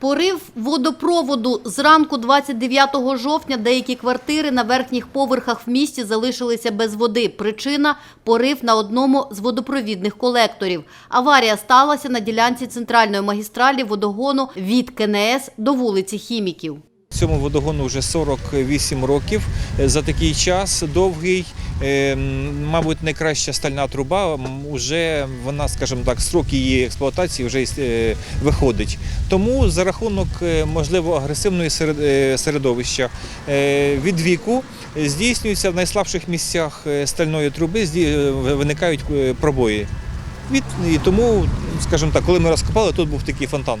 Порив водопроводу зранку 29 жовтня деякі квартири на верхніх поверхах в місті залишилися без води. Причина – порив на одному з водопровідних колекторів. Аварія сталася на ділянці центральної магістралі водогону від КНС до вулиці Хіміків. Цьому водогону вже 48 років. Е, За такий час довгий, е, мабуть, найкраща стальна труба. м, Уже вона, скажімо так, строк її експлуатації вже е, виходить. Тому за рахунок можливо агресивної середовища від віку здійснюється в найслабших місцях стальної труби, виникають пробої. І тому, скажімо так, коли ми розкопали, тут був такий фонтан.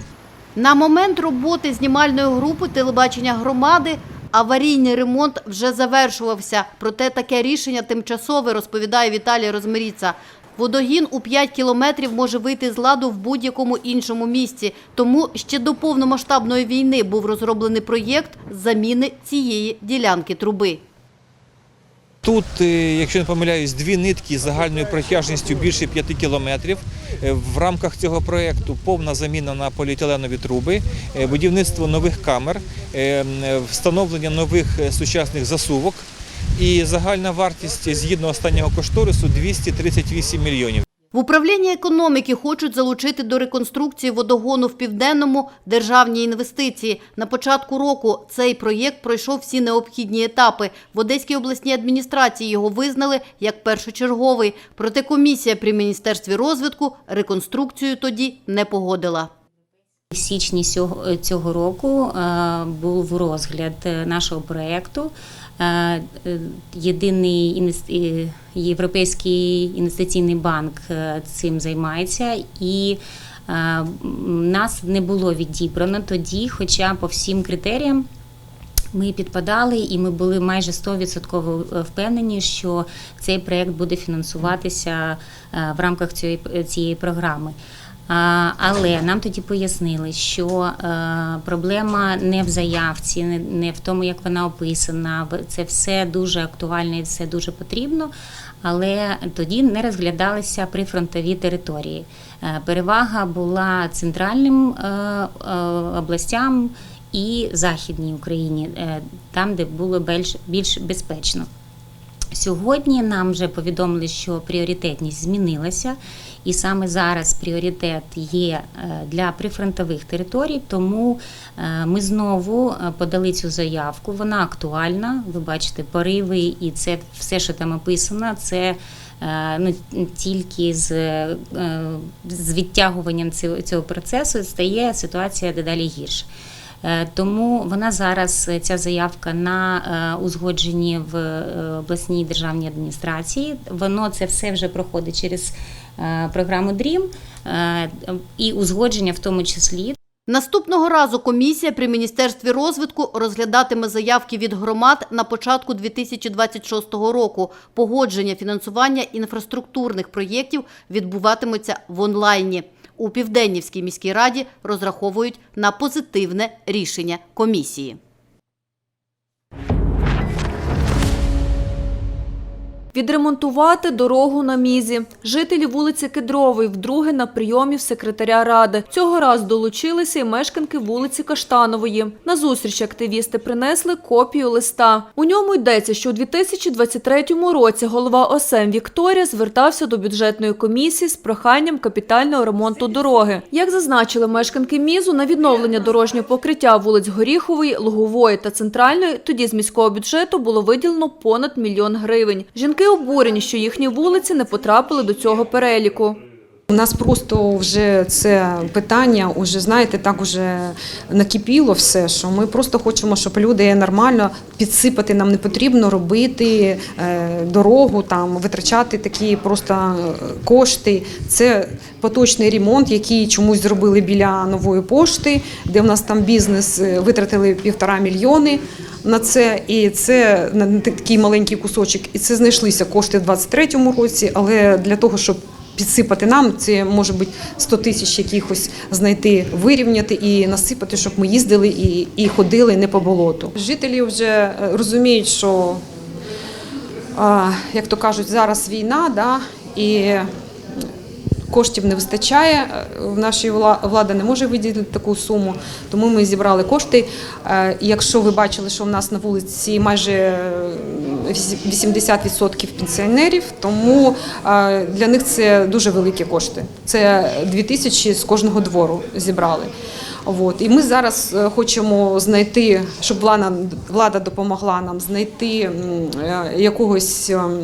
На момент роботи знімальної групи телебачення громади аварійний ремонт вже завершувався. Проте таке рішення тимчасове, розповідає Віталій Розмиріца. Водогін у 5 кілометрів може вийти з ладу в будь-якому іншому місці. Тому ще до повномасштабної війни був розроблений проєкт заміни цієї ділянки труби. Тут, е, якщо не помиляюсь, дві нитки з загальною протяжністю більше 5 кілометрів. Е, В рамках цього проєкту повна заміна на поліетиленові труби, е, будівництво нових камер, встановлення нових сучасних засувок. І загальна вартість згідно останнього кошторису 238 мільйонів. В управлінні економіки хочуть залучити до реконструкції водогону в південному державні інвестиції. На початку року цей проєкт пройшов всі необхідні етапи. В Одеській обласній адміністрації його визнали як першочерговий. Проте комісія при міністерстві розвитку реконструкцію тоді не погодила. В січні сього- цього року е, був розгляд е, нашого проєкту. Е, е, Єдиний е, Європейський інвестиційний банк е, цим займається, і е, нас не було відібрано тоді, хоча по всім критеріям ми підпадали, і ми були майже 100% впевнені, що цей проєкт буде фінансуватися е, в рамках цієї програми. Але нам тоді пояснили, що е, проблема не в заявці, не, в тому, як вона описана. Це все дуже актуально і все дуже потрібно. Але тоді не розглядалися прифронтові території. Е, Перевага була центральним е, областям і західній Україні, там, де було більш, більш безпечно. Сьогодні нам вже повідомили, що пріоритетність змінилася, і саме зараз пріоритет є е, для прифронтових територій. Тому е, ми знову е, подали цю заявку. Вона актуальна. Ви бачите, пориви, і це все, що там описано, це. Ну, тільки з, з відтягуванням цього процесу стає ситуація дедалі гірше. Е, Тому вона зараз е, ця заявка на е, узгодженні в обласній державній адміністрації. Воно це все вже проходить через програму е, і узгодження в тому числі. Наступного разу комісія при міністерстві розвитку розглядатиме заявки від громад на початку 2026 року. Погодження фінансування інфраструктурних проєктів відбуватимуться в онлайні. У Південнівській міській раді розраховують на позитивне рішення комісії. Відремонтувати дорогу на мізі. Жителі вулиці Кедрової вдруге на прийомі в секретаря ради. Цього разу долучилися і мешканки вулиці Каштанової. На зустріч активісти принесли копію листа. У ньому йдеться, що у 2023 році голова ОСЕМ Вікторія звертався до бюджетної комісії з проханням капітального ремонту дороги. Як зазначили мешканки мізу, на відновлення дорожнього покриття вулиць Горіхової, Лугової та Центральної тоді з міського бюджету було виділено понад мільйон гривень. Жінки обурені, що їхні вулиці не потрапили до цього переліку. У нас просто вже це питання, уже знаєте, так уже накипіло все, що ми просто хочемо, щоб люди нормально підсипати. Нам не потрібно робити е, дорогу, там витрачати такі просто е, кошти. Це поточний ремонт, який чомусь зробили біля нової пошти, де в нас там бізнес е, витратили півтора мільйони. На це і це на такий маленький кусочок, і це знайшлися кошти в 23-му році, але для того, щоб підсипати нам. Це може бути 100 тисяч якихось знайти, вирівняти і насипати, щоб ми їздили і, і ходили не по болоту. Жителі вже е, розуміють, що, як то кажуть, зараз війна, да, і коштів не вистачає. е, В нашій вла- влада не може виділити таку суму, тому ми зібрали кошти. Е, Якщо ви бачили, що в нас на вулиці майже 80% пенсіонерів, тому е, для них це дуже великі кошти. Це 2 тисячі з кожного двору зібрали. От. І ми зараз е, хочемо знайти, щоб влада, влада допомогла нам знайти е, якогось ем,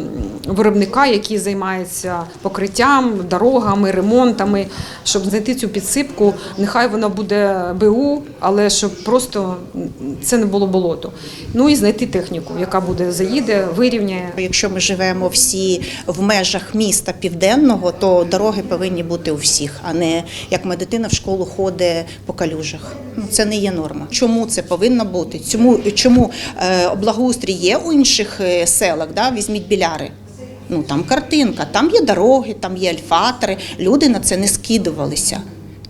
виробника, який займається покриттям, дорогами, ремонтами, щоб знайти цю підсипку. Нехай вона буде БУ, але щоб просто це не було болото. Ну і знайти техніку, яка буде заїде, вирівняє. Якщо ми живемо всі в межах міста південного, то дороги повинні бути у всіх, а не як моя дитина в школу ходить по калюжах. Ну це не є норма. Чому це повинно бути? Чому чому е, благоустрій є у інших е, селах? Да? Візьміть біляри. Ну там картинка, там є дороги, там є альфатори. Люди на це не скидувалися.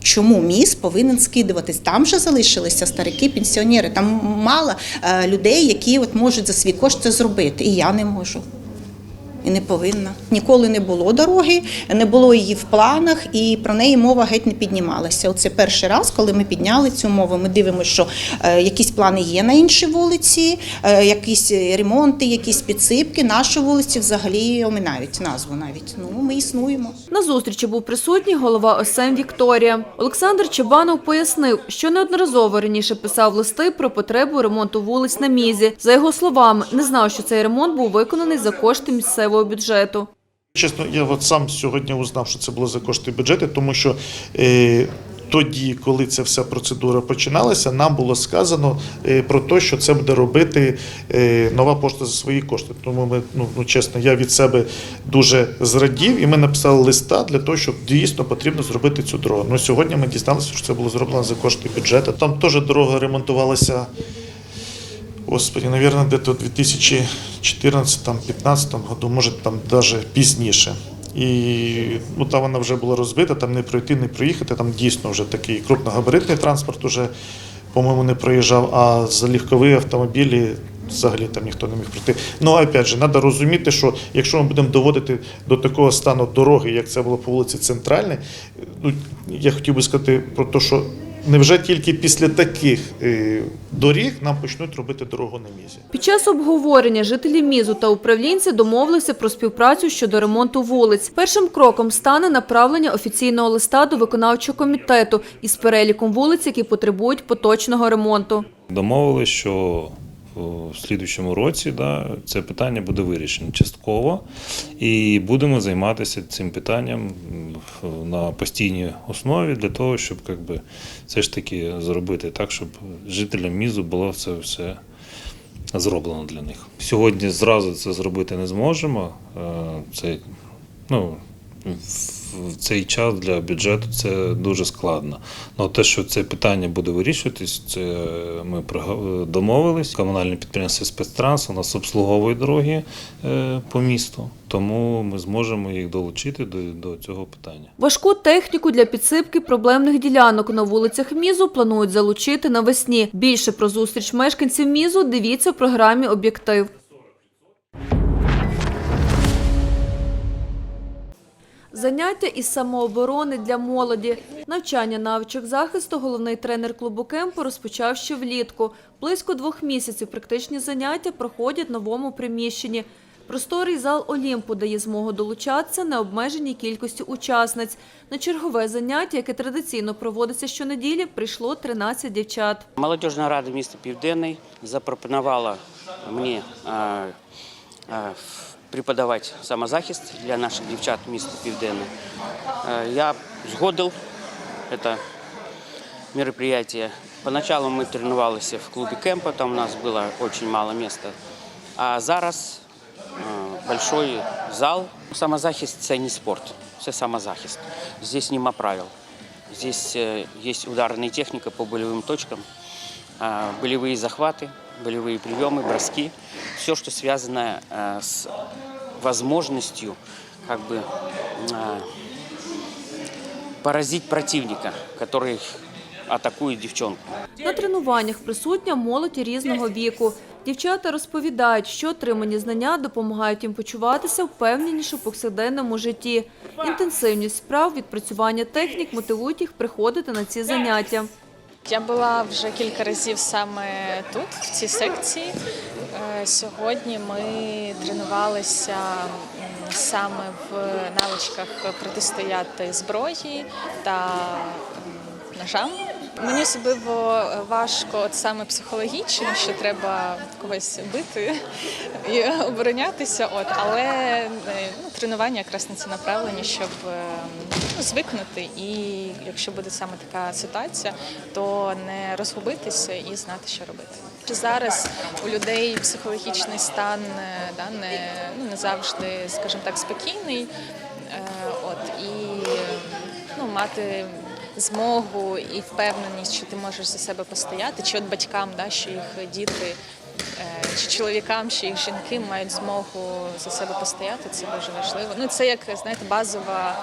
Чому міст повинен скидуватись? Там же залишилися старики, пенсіонери. Там мало е, людей, які от можуть за свій кошт це зробити. І я не можу. І не повинна. Ніколи не було дороги, не було її в планах, і про неї мова геть не піднімалася. Оце перший раз, коли ми підняли цю мову. Ми дивимося, що е, якісь плани є на іншій вулиці, е, якісь ремонти, якісь підсипки. Нашу вулицю взагалі оминають назву навіть. Ну ми існуємо. На зустрічі був присутній голова ОСМ Вікторія. Олександр Чебанов пояснив, що неодноразово раніше писав листи про потребу ремонту вулиць на мізі. За його словами, не знав, що цей ремонт був виконаний за кошти місцевого бюджету. Чесно, я от сам сьогодні узнав, що це було за кошти бюджету, тому що е, тоді, коли ця вся процедура починалася, нам було сказано е, про те, що це буде робити е, нова пошта за свої кошти. Тому ми, ну, ну чесно, я від себе дуже зрадів, і ми написали листа для того, щоб дійсно потрібно зробити цю дорогу. Ну сьогодні ми дізналися, що це було зроблено за кошти бюджету. Там теж дорога ремонтувалася. Господи, наверное, где-то в 2014-2015 году, може там даже пізніше. І ну, там вона вже була розбита, там не пройти, не проїхати. Там дійсно вже такий крупногабаритний транспорт уже, по-моєму, не проїжджав, а за легкові автомобілі взагалі там ніхто не міг пройти. Ну, опять же, треба розуміти, що якщо ми будемо доводити до такого стану дороги, як це було по вулиці Центральній, ну, я хотів би сказати про те, що невже тільки після таких е, доріг нам почнуть робити дорогу на мізі? Під час обговорення жителі Мізу та управлінці домовилися про співпрацю щодо ремонту вулиць. Першим кроком стане направлення офіційного листа до виконавчого комітету із переліком вулиць, які потребують поточного ремонту. Домовилися, що в слідуючому році да, це питання буде вирішено частково, і будемо займатися цим питанням на постійній основі для того, щоб як би, все ж таки зробити так, щоб жителям мізу було це все зроблено для них. Сьогодні зразу це зробити не зможемо. Е, Це, ну, в- цей час для бюджету це дуже складно. Ну, те, що це питання буде вирішуватись, це ми домовились. Комунальне підприємство спецтранс у нас обслуговує дороги е, по місту, тому ми зможемо їх долучити до, до цього питання. Важку техніку для підсипки проблемних ділянок на вулицях Мізу планують залучити навесні. Більше про зустріч мешканців Мізу дивіться в програмі «Об'єктив». Заняття із самооборони для молоді. Навчання навичок захисту головний тренер клубу кемпу розпочав ще влітку. Близько двох місяців практичні заняття проходять в новому приміщенні. Просторий зал Олімпу дає змогу долучатися необмеженій кількості учасниць. На чергове заняття, яке традиційно проводиться щонеділі, прийшло 13 дівчат. Молодіжна рада міста Південний запропонувала мені е, е, преподавати самозахист для наших дівчат міста Південне. Е, Я згодив це мероприятие. Поначалу ми тренувалися в клубі кемпа, там у нас було дуже мало місця. А зараз е, большой зал. Самозахист це не спорт, це самозахист. Здесь нема правил. Здесь э, есть ударная техника по болевым точкам, а, болевые захваты, болевые приемы, броски. Все, что связано э, с возможностью как бы а, поразить противника, который атакует девчонку. На тренуваннях присутня молодь різного віку. Дівчата розповідають, що отримані знання допомагають їм почуватися впевненіше в повсякденному житті. Інтенсивність справ, відпрацювання технік мотивують їх приходити на ці заняття. Я була вже кілька разів саме тут, в цій секції. Е, Сьогодні ми тренувалися саме в навичках протистояти зброї та ножам. Мені особливо важко от саме психологічно, що треба когось бити і оборонятися. От, але е, ну, тренування якраз на це направлені, щоб е, ну, звикнути. І якщо буде саме така ситуація, то не розгубитися і знати, що робити. Зараз у людей психологічний стан е, да, не, ну, не завжди, скажімо так, спокійний. Е, От, і ну, мати змогу і впевненість, що ти можеш за себе постояти, чи от батькам, да, що їх діти, е, чи чоловікам, чи їх жінки мають змогу за себе постояти, це дуже важливо. Ну, це як знаєте, базова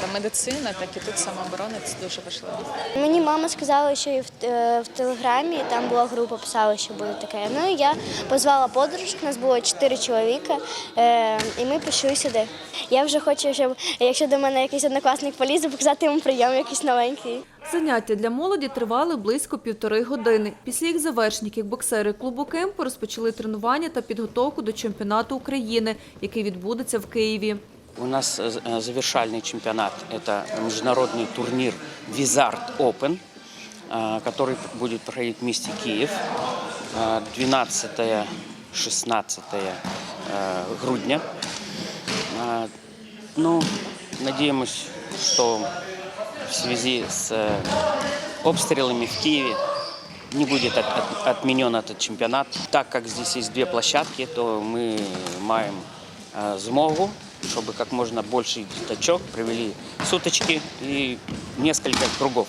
та медицина, так і тут самооборона це дуже важливо. Мені мама сказала, що і в, е, в телеграмі там була група, писала, що буде таке. Ну і я позвала подружок, нас було чотири чоловіка, е, і ми пішли сюди. Я вже хочу, щоб якщо до мене якийсь однокласник полізе, показати йому прийом якийсь новенький. Заняття для молоді тривали близько півтори години. Після їх завершення кікбоксери клубу Кемпу розпочали тренування та підготовку до чемпіонату України, який відбудеться в Києві. У нас э, э, завершальный чемпионат – это международный турнир Визард Open, э, который будет проходить в месте Киев э, 12-16 э, грудня. Ну, надеемся, что в связи с обстрелами в Киеве не будет от- от- отменен этот чемпионат. Так как здесь есть две площадки, то мы маем э, змогу, чтобы как можно больше діточок провели суточки и несколько кругов.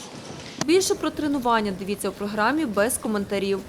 Більше про тренування дивіться у програмі без коментарів.